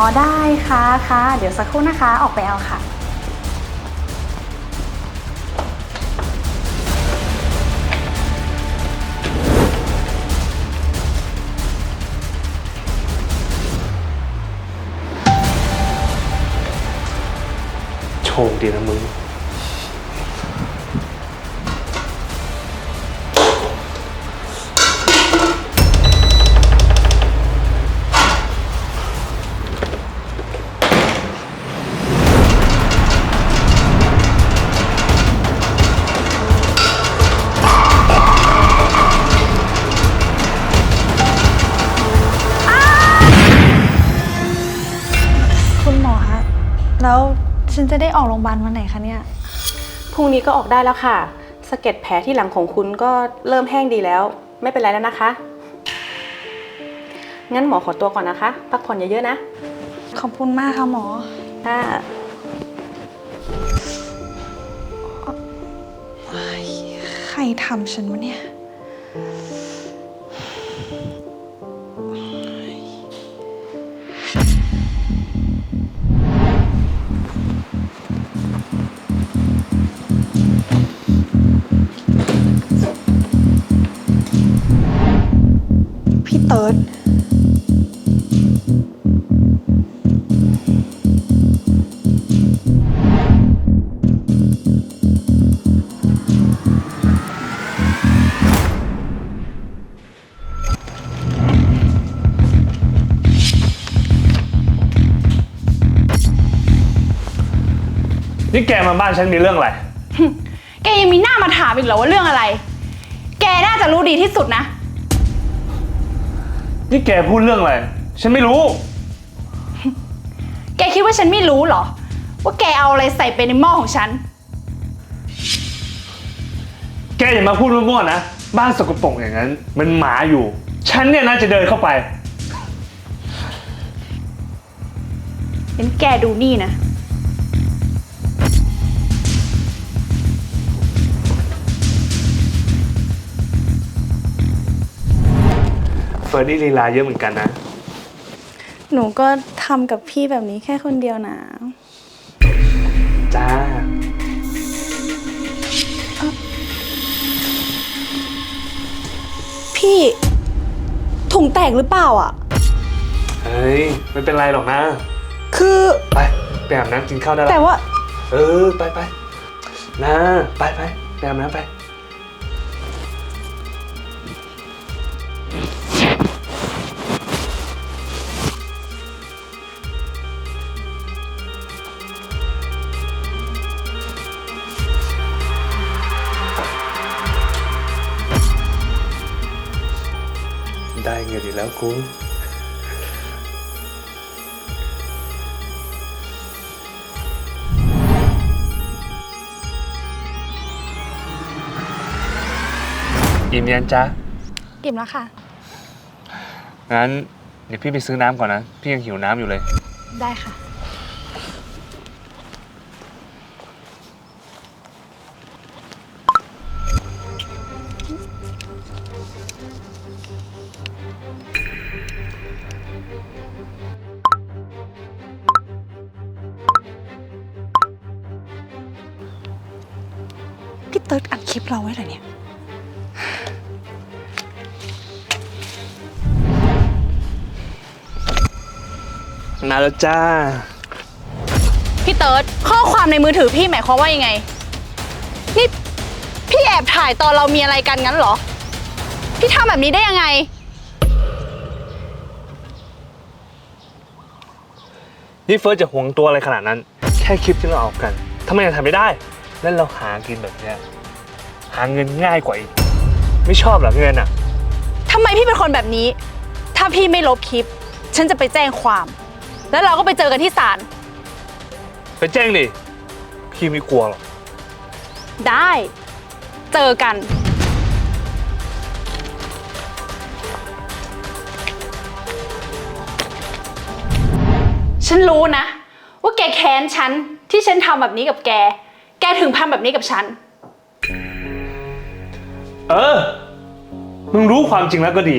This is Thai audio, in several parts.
อ๋อได้ค่ะค่ะ เดี๋ยวสักครู่นะคะออกไปเอาค่ะ โชคดีนะมึง ออกโรงพยาบาลวันไหนคะเนี่ย พรุ่งนี้ก็ออกได้แล้วค่ะสะเก็ดแผลที่หลังของคุณก็เริ่มแห้งดีแล้ว ไม่เป็นไรแล้วนะคะ งั้นหมอขอตัวก่อนนะคะ พักผ่อนเยอะๆนะ ขอบคุณมากค่ะหมอ ค่ะ ใครทำฉันวะเนี่ย นี่แกมาบ้านฉันมีเรื่องอะไร แกยังมีหน้ามาถามอีกเหรอว่าเรื่องอะไร แกน่าจะรู้ดีที่สุดนะ นี่แกพูดเรื่องอะไร ฉันไม่รู้ แกคิดว่าฉันไม่รู้เหรอ ว่าแกเอาอะไรใส่ไปในหม้อของฉัน แกอย่ามาพูดมั่วๆนะ บ้านสกปรกอย่างนั้น มันหมาอยู่ ฉันเนี่ยน่าจะเดินเข้าไปเห็นแกดูนี่นะ เฟิร์นนี่ลีลาเยอะเหมือนกันนะ หนูก็ทำกับพี่แบบนี้แค่คนเดียวนะ จ้า พี่ ถุงแตกหรือเปล่าอะ เฮ้ย ไม่เป็นไรหรอกนะ คือ ไปไปอาบน้ำกินข้าวได้แต่แล้วว่า เออ ไปไปนะ ไปไปไปอาบน้ำไป แล้วกูอิ่มยังจ๊ะอิ่มแล้วค่ะ งั้นเดี๋ยวพี่ไปซื้อน้ำก่อนนะ พี่ยังหิวน้ำอยู่เลย ได้ค่ะ เติร์ดอัดคลิปเราไว้เหรอเนี่ย มาแล้วจ้า พี่เติร์ดข้อความในมือถือพี่หมายความว่ายังไง นี่ พี่แอบถ่ายตอนเรามีอะไรกันงั้นเหรอ พี่ทำแบบนี้ได้ยังไง นี่เฟิร์สจะห่วงตัวอะไรขนาดนั้น แค่คลิปที่เราเอากันทำไมยังทำไม่ได้ แล้วเราหากินแบบเนี้ยหาเงินง่ายกว่าอีก ไม่ชอบเหรอเงินอะ ทำไมพี่เป็นคนแบบนี้ ถ้าพี่ไม่ลบคลิป ฉันจะไปแจ้งความ แล้วเราก็ไปเจอกันที่ศาล ไปแจ้งดิ พี่ไม่กลัวหรอก ได้ เจอกัน ฉันรู้นะ ว่าแกแค้นฉันที่ฉันทำแบบนี้กับแก แกถึงทำแบบนี้กับฉัน เออ มึงรู้ความจริงแล้วก็ดี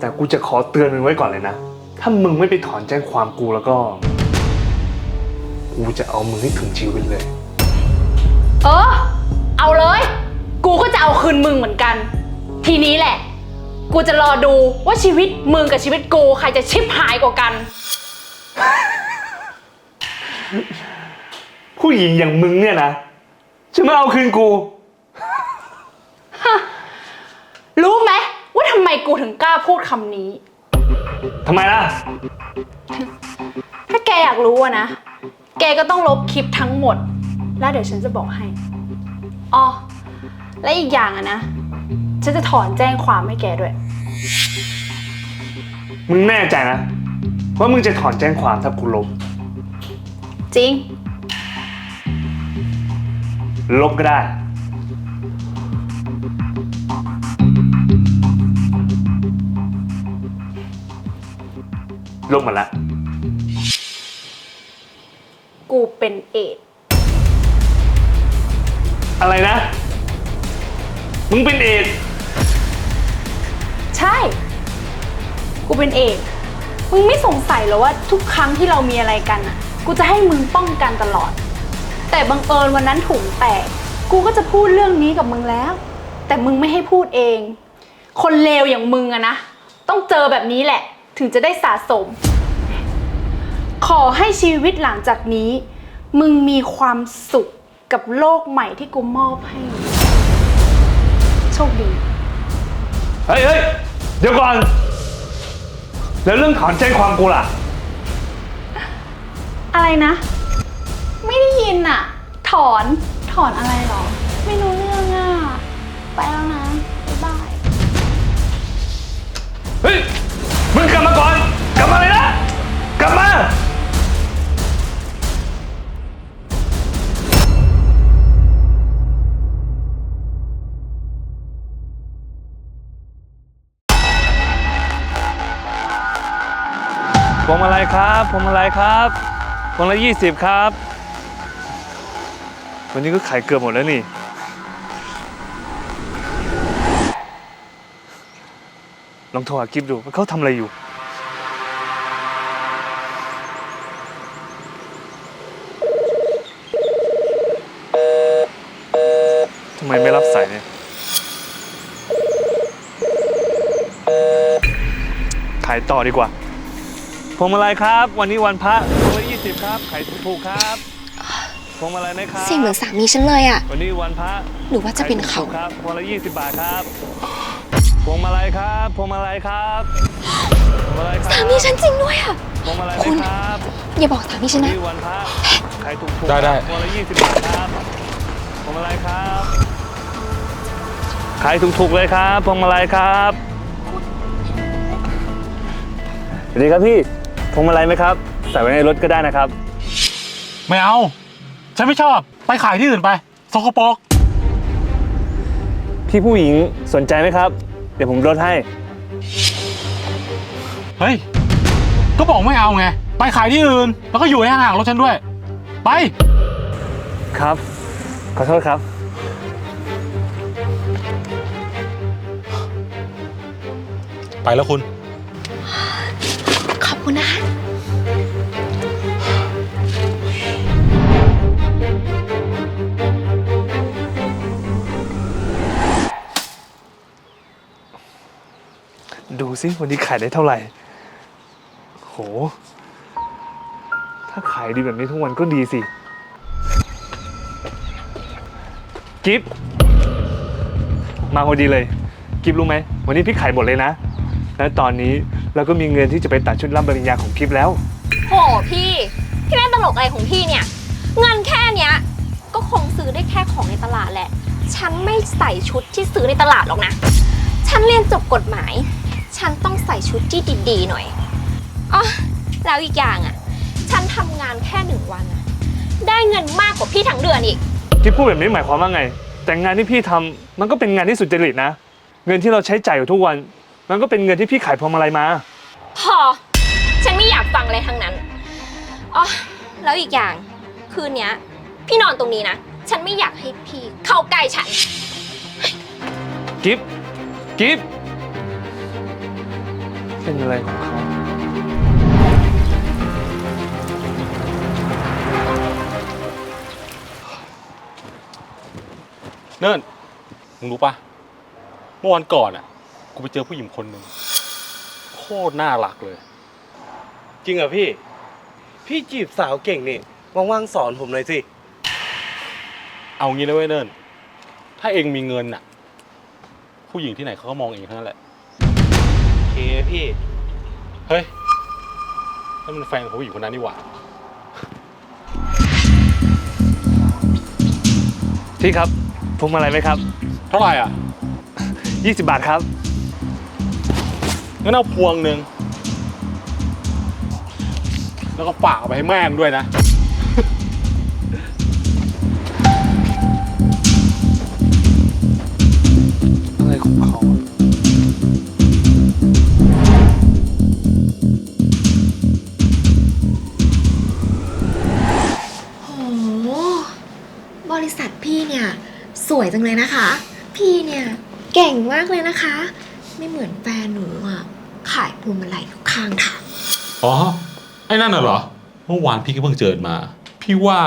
แต่กูจะขอเตือนมึงไว้ก่อนเลยนะ ถ้ามึงไม่ไปถอนแจ้งความกูแล้วก็ กูจะเอามึงให้ถึงชีวิตเลย เออ เอาเลย กูก็จะเอาคืนมึงเหมือนกัน ทีนี้แหละ กูจะรอดูว่าชีวิตมึงกับชีวิตกูใครจะชิบหายกว่ากัน ผู้หญิงอย่างมึงเนี่ยนะจะมาเอาคืนกู รู้ไหมว่าทำไมกูถึงกล้าพูดคำนี้ ทำไมล่ะ ถ้าแกอยากรู้อะนะ แกก็ต้องลบคลิปทั้งหมด แล้วเดี๋ยวฉันจะบอกให้อ๋อและอีกอย่างอะนะ ฉันจะถอนแจ้งความให้แกด้วย มึงแน่ใจนะ ว่ามึงจะถอนแจ้งความถ้ากูลบ จริง ลบก็ได้ ลบหมดละ กูเป็นเอดส์อะไรนะ มึงเป็นเอดส์ใช่ กูเป็นเอดส์มึงไม่สงสัยเหรอว่าทุกครั้งที่เรามีอะไรกันอะกูจะให้มึงป้องกันตลอด แต่บังเอิญวันนั้นถุงแตก กูก็จะพูดเรื่องนี้กับมึงแล้ว แต่มึงไม่ให้พูดเอง คนเลวอย่างมึงอะนะ ต้องเจอแบบนี้แหละ ถึงจะได้สะสม ขอให้ชีวิตหลังจากนี้ มึงมีความสุขกับโลกใหม่ที่กูมอบให้ โชคดี เฮ้ยเฮ้ยเดี๋ยวก่อน แล้วเรื่องถอนแจ้งความกูล่ะ อะไรนะ ไม่ได้ยินอะถอนถอนอะไรหรอ ไม่รู้เรื่องอะไปแล้วนะ บ๊ายบาย เฮ้ย มึงกลับมาก่อน กลับมาเลยนะ กลับมา พวงมาลัยครับพวงมาลัยครับพวงละยี่สิบครับ วันนี้ก็ขายเกือบหมดแล้วนี่ ลองโทรหากิฟดูว่าเขาทำอะไรอยู่ ทำไมไม่รับสายเนี่ยขายต่อดีกว่า พวงมาลัยครับ วันนี้วันพระพวงละยี่สิบครับขายถูกๆครับ พวงมาลัยไหมครับ เสียงเหมือนสามีฉันเลยอะวันนี้วันพระหรือว่าจะเป็นเขา ขยถูกๆครับพวงละยี่สิบบาทครับ พวงมาลัยครับพวงมาลัยครับพวงมาลัยครับสามีฉันจริงด้วยอะพวงมาลัยคุณไหมครับอย่าบอกสามีฉันนะ นี่วันพระขายถูกๆได้ได้ พวงละยี่สิบบาทครับพวงมาลัยครับขายถูกๆเลยครับพวงมาลัยครับสวัสดีครับพี่พวงมาลัยไหมครับใส่ไว้ในรถก็ได้นะครับ ไม่เอา ฉันไม่ชอบ ไปขายที่อื่นไป สกปรกพี่ผู้หญิงสนใจไหมครับ เดี๋ยวผมลดให้ เฮ้ย ก็บอกไม่เอาไง ไปขายที่อื่น แล้วก็อยู่ให้ห่างๆรถฉันด้วย ไป ครับ ขอโทษครับ ไปแล้วคุณ ขอบคุณนะคะ ดูสิวันนี้ขายได้เท่าไหร่ โห ถ้าขายดีแบบนี้ทุกวันก็ดีสิ กิฟมาพอดีเลย กิฟรู้ไหม วันนี้พี่ขายหมดเลยนะ และตอนนี้เราก็มีเงินที่จะไปตัดชุดรับปริญญาของกิฟแล้ว โหพี่ พี่เล่นตลกอะไรของพี่เนี่ย เงินแค่เนี้ย ก็คงซื้อได้แค่ของในตลาดแหละ ฉันไม่ใส่ชุดที่ซื้อในตลาดหรอกนะ ฉันเรียนจบกฎหมาย ฉันต้องใส่ชุดที่ดีๆหน่อยอ๋อแล้วอีกอย่างอะ ฉันทำงานแค่หนึ่งวันอะได้เงินมากกว่าพี่ทั้งเดือนอีกกิฟพูดแบบนี้หมายความว่าไง แต่งานที่พี่ทำมันก็เป็นงานที่สุจริตนะ เงินที่เราใช้จ่ายอยู่ทุกวัน มันก็เป็นเงินที่พี่ขายพวงมาลัยมา พอ ฉันไม่อยากฟังอะไรทั้งนั้นอ๋อแล้วอีกอย่าง คืนเนี้ย พี่นอนตรงนี้นะ ฉันไม่อยากให้พี่เข้าใกล้ฉัน กิฟกิฟ เ็นอะไรของเขาเนิ่นมึงรู้ปะเมื่อวันก่อนอะ กูไปเจอผู้หญิงคนหนึ่งโคตรน่ารักเลย จริงเหรอพี่ พี่จีบสาวเก่งนี่ ว่างๆสอนผมหน่อยสิ เอางี้นะเว้ยเนิ่นถ้าเองมีเงินอะ ผู้หญิงที่ไหนเขาก็มองเองทั้งนั้นแหละ โอเคพี่ เฮ้ยนั่นมันแฟนของผู้หญิงคนนั้นนี่หว่า พี่ครับพวงมาลัยไหมครับ เท่าไหร่อะ 20 บาทครับ งั้นเอาพวงหนึ่ง แล้วก็ฝากเอาไปให้แม่มงด้วยนะ อะไรของเขา นะคะ พี่เนี่ยเก่งมากเลยนะคะ ไม่เหมือนแฟนหนูอะขายพวงมาลัยอยู่ข้างทางอ๋อ ไอ้นั่นน่ะเหรอ เมื่อวานพี่ก็เพิ่งเจอมา พี่ว่า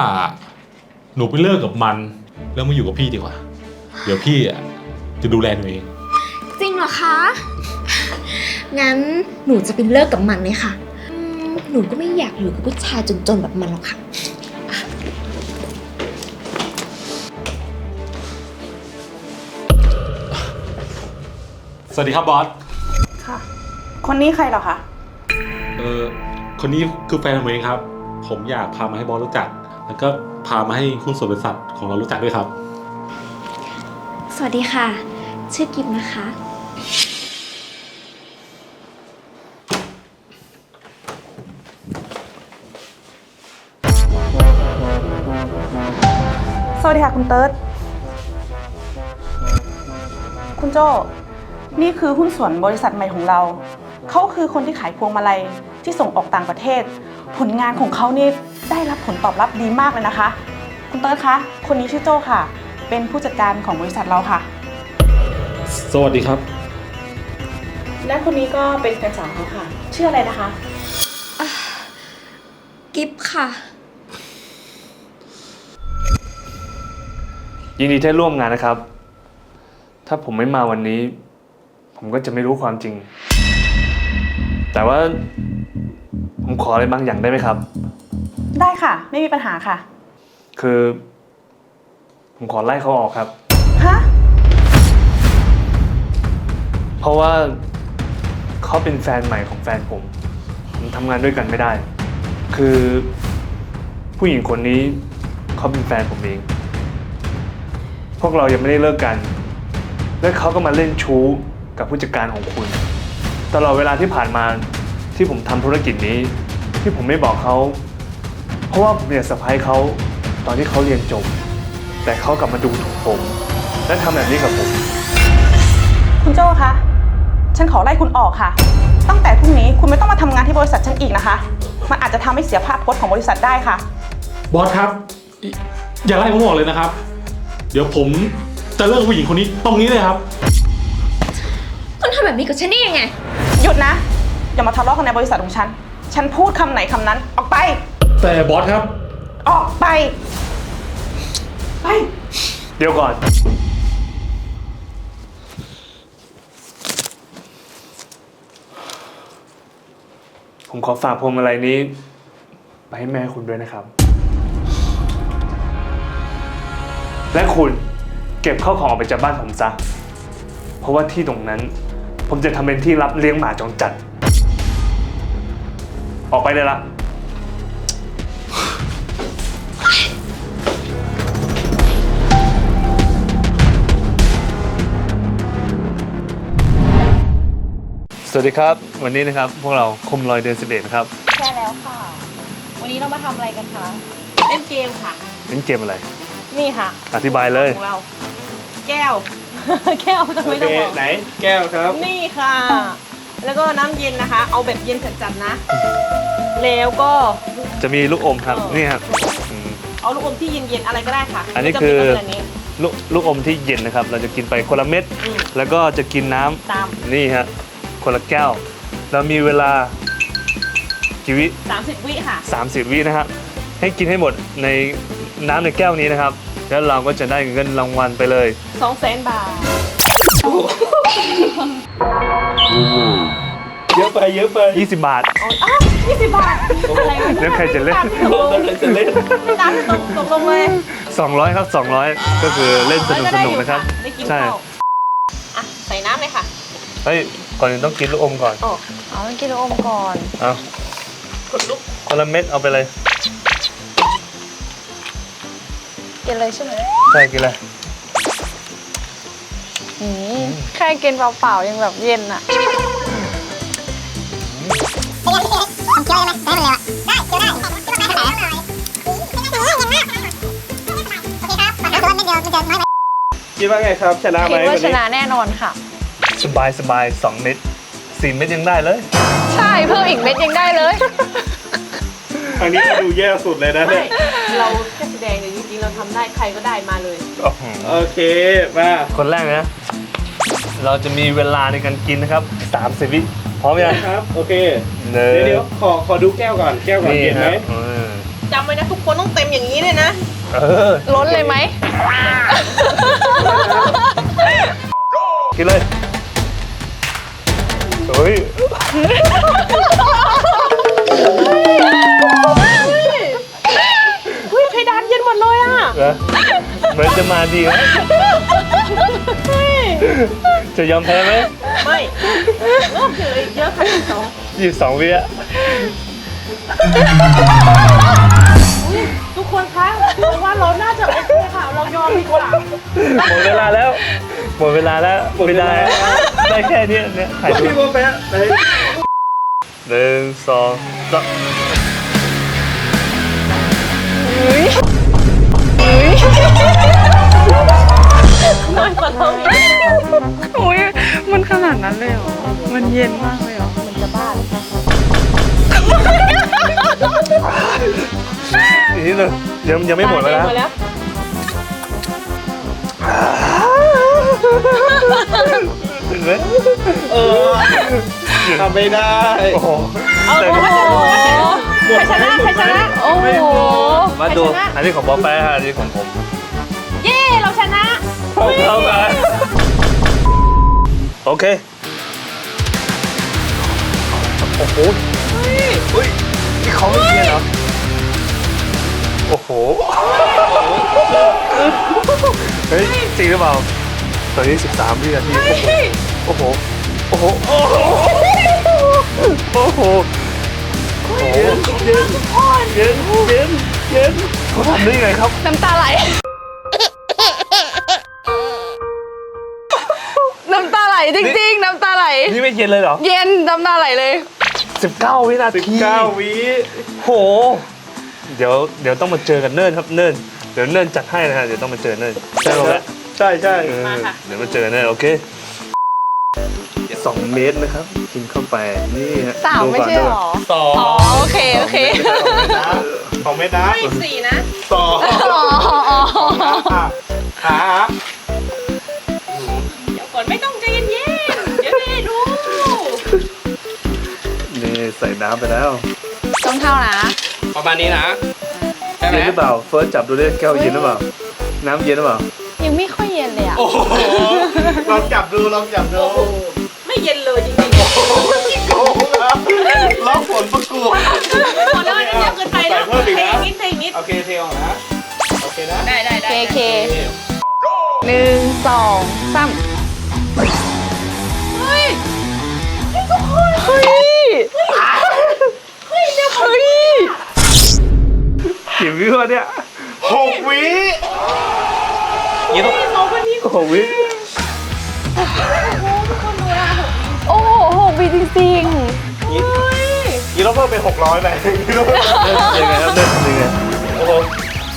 หนูไปเลิกกับมัน แล้วมาอยู่กับพี่ดีกว่า เดี๋ยวพี่อะจะดูแลหนูเอง จริงเหรอคะ งั้นหนูจะเป็นเลิกกับมันเลยค่ะอืมหนูก็ไม่อยากอยู่กับผู้ชายจนๆแบบมันหรอกค่ะ วัสดีครับบอส ค่ะ คนนี้ใครเหรอคะ เออคนนี้คือแฟนผมเองครับ ผมอยากพามาให้บอสรู้จัก แล้วก็พามาให้หุ้นส่วนบริษัทของเรารู้จักด้วยครับ สวัสดีค่ะ ชื่อกิฟนะคะ สวัสดีค่ะคุณเติร์ดคุณโจ้ นี่คือหุ้นส่วนบริษัทใหม่ของเรา เขาคือคนที่ขายพวงมาลัยที่ส่งออกต่างประเทศ ผลงานของเขานี่ได้รับผลตอบรับดีมากเลยนะคะ คุณเติร์ดคะ คนนี้ชื่อโจ้ค่ะ เป็นผู้จัดการของบริษัทเราค่ะ สวัสดีครับ และคนนี้ก็เป็นแฟนสาวเขาค่ะ ชื่ออะไรนะคะ กิฟค่ะ ยินดีที่ได้ร่วมงานนะครับ ถ้าผมไม่มาวันนี้ ผมก็จะไม่รู้ความจริง แต่ว่า ผมขออะไรบางอย่างได้ไหมครับ ได้ค่ะ ไม่มีปัญหาค่ะ คือ ผมขอไล่เขาออกครับ ฮะ เพราะว่าเขาเป็นแฟนใหม่ของแฟนผม ผมทำงานด้วยกันไม่ได้ คือผู้หญิงคนนี้เขาเป็นแฟนผมเอง พวกเรายังไม่ได้เลิกกัน และเขาก็มาเล่นชู้ กับผู้จัดการของคุณ ตลอดเวลาที่ผ่านมาที่ผมทำธุรกิจนี้ ที่ผมไม่บอกเขา เพราะว่าผมอยากสะพายเขาตอนที่เขาเรียนจบ แต่เขากลับมาดูถูกผม และทำแบบนี้กับผม คุณโจ้คะ ฉันขอไล่คุณออกค่ะ ตั้งแต่พรุ่งนี้คุณไม่ต้องมาทำงานที่บริษัทฉันอีกนะคะ มันอาจจะทำให้เสียภาพพจน์ของบริษัทได้ค่ะ บอสครับออย่าไล่ผมออกเลยนะครับ เดี๋ยวผมจะเลิกผู้หญิงคนนี้ตรงนี้เลยครับ คุณทำแบบนี้กับฉันได้ยังไง หยุดนะ อย่ามาทะเลาะกันในบริษัทของฉัน ฉันพูดคำไหนคำนั้น ออกไป แต่บอสครับ ออกไป ไป เดี๋ยวก่อน ผมขอฝากพวงมาลัยนี้ ไปให้แม่คุณด้วยนะครับ และคุณเก็บข้าวของออกไปจากบ้านผมซะ เพราะว่าที่ตรงนั้น ผมจะทำเป็นที่รับเลี้ยงหมาจรจัด ออกไปเลยละสวัสดีครับ วันนี้นะครับ พวกเราคมลอยเดือนสิบเอ็ดนะครับใช่แล้วค่ะ วันนี้เรามาทำอะไรกันคะ เล่นเกมค่ะ เล่นเกมอะไร นี่ค่ะอธิบายเลย ของเรา แก้ว แก้วทำไมต้องบอกไหน แก้วครับ นี่ค่ะ แล้วก็น้ำเย็นนะคะ เอาแบบเย็นจัดๆนะ แล้วก็จะมีลูกอมครับนี่ครับอืม เอาลูกอมที่เย็นๆอะไรก็ได้ค่ะอันนี้ไม่จำคืเป็อต้งเป็นนนี้ ลูกลูกอมที่เย็นนะครับ เราจะกินไปคนละเม็ดอืมแล้วก็จะกินน้ำตาม นี่ฮะคนละแก้ว เรามีเวลากี่วิ30 วิค่ะ 30 วินะครับให้กินให้หมดในน้ำในแก้วนี้นะครับ แล้วเราก็จะได้เงินรางวัลไปเลย สองแสนบาท เยอะไปเยอะไป20 บาทยี่สิบบาท อะไรวะแล้วใครจะเล่นตกลงจะเล่นตามที่ตกตกลงเลย200 ครับ 200 ก็คือเล่นสนุกสนุกๆนะครับ ได้กินใช่ข้าวอะ ใส่น้ำเลยค่ะเฮ้ยก่อนอื่นต้องกินลูกอมก่อน โอ้เอาต้องกินลูกอมก่อน เอาขนลุก คนละเม็ดเอาไปเลย กินเลยใช่ไหมใช่กินเลยอืมแค่กินเปล่าๆยังแบบเย็นอะคิดว่าไงครับชนะไหมคิดว่าวันชนี้นะแน่นอนค่ะ สบายสบายสองเม็ดสี่เม็ดยังได้เลย ใช่เพิ่มอีกเม็ดยังได้เลยอันนี้ดูแย่สุดเลยนะไม่เนี่ยเราแค่แสดง เนี่ยจริงๆเราทำได้ใครก็ได้มาเลย โอเค มา คนแรกนะ เราจะมีเวลาในการกินนะครับ30วิพร้อมยังครับ โอเคเนยเดี๋ยวเดี๋ยวขอขอดูแก้วก่อน แก้วก่อนนี่เย็นไหม ฮะเออจำไว้นะทุกคนต้องเต็มอย่างนี้เลยนะ เออล้นเลยไหม กินเลยเฮ้ย มือนจะมาดีจะยอมแพ้ไหมไม่เริ่มเหลืออีกเยอะค่ะสองยี่สิบสองวิอะทุกคนคะเราว่าเราน่าจะโอเคค่ะ เรายอมดีกว่าหมดเวลาแล้ว หมดเวลาแล้วไม่ได้ได้แค่นี้เนี่ยถ่ายรูพี่ปโบแปะไหนหนึ่งสองสาม โทษอุ้ยมันขนาดนั้นเลยเหรอ มันเย็นมากเลยเหรอ มันจะบ้าอีกนิดนึงยังยังไม่หมดเวลาหมดแล้วถึงไหมเออทำไม่ได้โอ้โหเอาแต่โอ้โหใครชนะใครชนะ โอ้โห มาดูใครชนะอันนี้ของบอสแป๊ะอันนี้ของผมเย้เราชนะ เขากันโอเค โอ้โหเฮ้ยนี่เขาไม่เย็นเหรอ โอ้โห เฮ้ย จริงหรือเปล่า ตอนนี้ 13วินาทีโอ้โห โอ้โห โอ้โห โอ้โห โอ้โห เย็น เย็น เย็น เย็นเย็นเขาทำได้ไงครับ น้ำตาไหล น้ำตาไหลนี่ไม่เย็นเลยเหรอ เย็นน้ำตาไหลเลย 19 วินาสิบทีเก้าวิโห เดี๋ยวเดี๋ยวต้องมาเจอกันเนิ่นครับเนิ่น เดี๋ยวเนิ่นจัดให้นะฮะเดี๋ยวต้องมาเจอเนิ่นใช่ไหมใช่ใช่เออเดี๋ยวมาเจอเนิ่นโอเคสองเมตรนะครับกินเข้าไปนี่ฮะสามดูไม่ก่อนใช่ดูหรก่อนอสองอ๋อ โอเค โอเคสองเม็ดนะอีกสี่นะสองอ๋ออ๋อ นี่ใส่น้ำไปแล้วต้องเท่านะประมาณนี้นะใช่ไหมเย็นหรือเปล่า เฟิร์สจับดูดิแก้วเย็นหรือเปล่า น้ำเย็นหรือเปล่า ยังไม่ค่อยเย็นเลยอะ โอ้โหลองจับดูลองจับดูไม่เย็นเลยจริงโกงแล้วล็อกผลประกวดๆพอแล้วอันนี้เยอะเกินไปแล้วใส่เพิ่มอีกเทนะนิดเทนิดโอเคเทออกนะโอเคนะได้ได้ได้เคเคหนึ่งสองสาม ยี่ต้องสองคนนี้หกวิโอ้โหหกปีจริงยี่ต้องเพิ่มเป็นหกร้อยไปยี่ต้องเพิ่มเนิ่นยังไงครับเนิ่นทำยังไงโอ้โห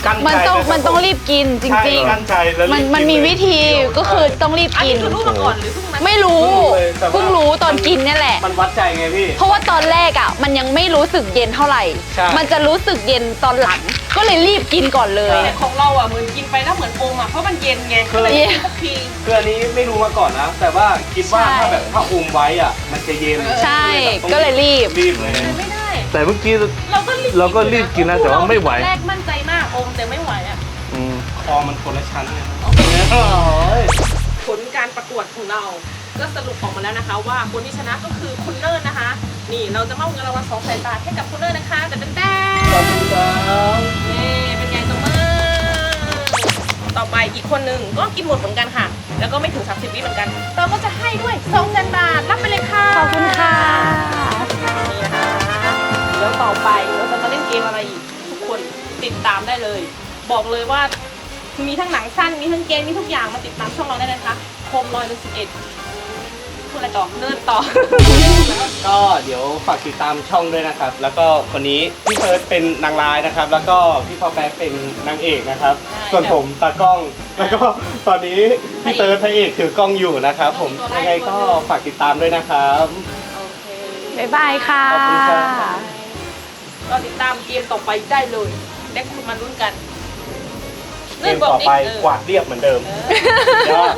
กั้นๆมันใจต้องเลยมันต้องรีบกินจใช่ริงกั้นใจแล้วๆมันรีบมันมีกิเลยวิธีก็คือต้องรีบอันกินี้น คือรู้มาก่อนหรือเพิ่งมาไม่รู้แต่ว่าเพิ่งรู้ตอนกินเนี่ยแหละ มันวัดใจไงพี่ เพราะว่าตอนแรกอะ มันยังไม่รู้สึกเย็นเท่าไหร่ ใช่ มันจะรู้สึกเย็นตอนหลัง ก็เลยรีบกินก่อนเลย แต่ของเราอะเหมือนกินไปแล้วเหมือนอมอะเพราะมันเย็นไงก็เลยเย็นสักที คืออันนี้ไม่รู้มาก่อนนะ แต่ว่าคิดว่าใช่ ถ้าแบบถ้าอมไว้อะ มันจะเย็นใช่ ก็เลยรีบ รีบเลย ไม่ได้ แต่เมื่อกี้ เราก็รีบเราก็รีบกินนะแต่ว่าไม่ไหวตอนแรกมั่นใจมากอมแต่ไม่ไหวอะอืมขคอมันคนละชั้นไงผลการประกวดของเรา ก็สรุปออกมาแล้วนะคะ ว่าคนที่ชนะก็คือคุณเนิร์ดนะคะ นี่เราจะมอบเงินรางวัลสองแสนบาทให้กับคุณเนิร์ดนะคะแต่เป็นแต้ขอบคุณครับนี่เป็นไงตัวมือต่อไปอีกคนหนึ่งก็กินหมดเหมือนกันค่ะ แล้วก็ไม่ถึง 30วิเหมือนกัน เราก็จะให้ด้วย2แสนบาทรับไปเลยค่ะขอบคุณค่ะนี่นะคะแล้วต่อไปเราจะมาเล่นเกมอะไรอีกทุกคนติดตามได้เลย บอกเลยว่ามีทั้งหนังสั้นมีทั้งเกมมีทุกอย่างมาติดตามช่องเราได้เลยนะคะโคมลอยเป็นสิบเอ็ดพูด อะไรต่อเนิร์ดต่อ ก็เดี๋ยวฝากติดตามช่องด้วยนะครับ แล้วก็คนนี้พี่เฟิร์สเป็นนางร้ายนะครับ แล้วก็พี่พ่อแป๊กเป็นนางเอกนะครับ ใช่ส่วนผมตากล้อง แล้วก็ตอนนี้พี่เติร์ดพระเอกถือกล้องอยู่นะครับ ผมตัวร้าย ยังไงก็ฝากติดตามด้วยนะครับ โอเคบ๊ายบายค่ะ ขอบคุณครับ ก็ติดตามเกมต่อไปได้เลยได้คุณมาลุ้นกันเกมต่อไปเออกวาดเรียบเหมือนเดิมเออยอด